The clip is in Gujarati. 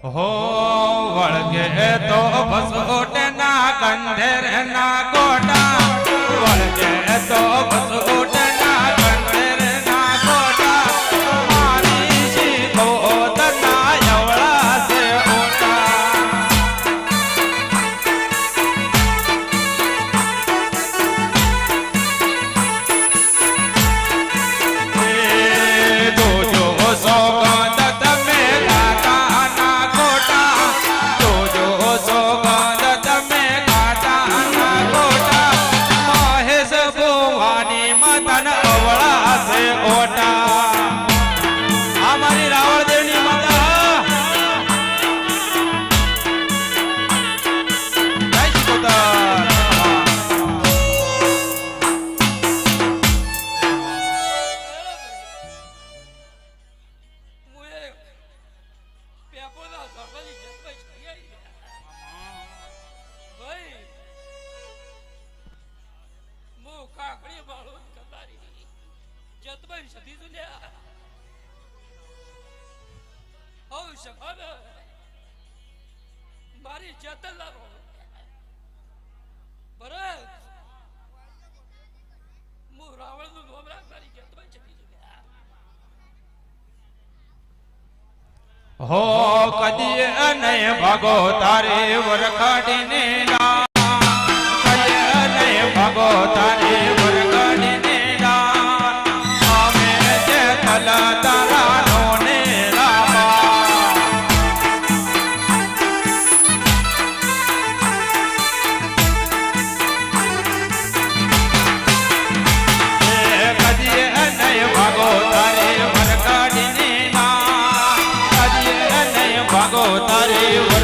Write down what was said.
હો વળગે તો બસોટ ના કંધેર ના કોટા વળગે તો ભસોટ હવ સભાન મારી જતન લાવો. ભરત, હું રાવણનું રાખનારી મારી સધી ચડી હો કદી નહીં ભાગો તારે વરખાડીને ના. કદી નહીં ભાગો તારે away.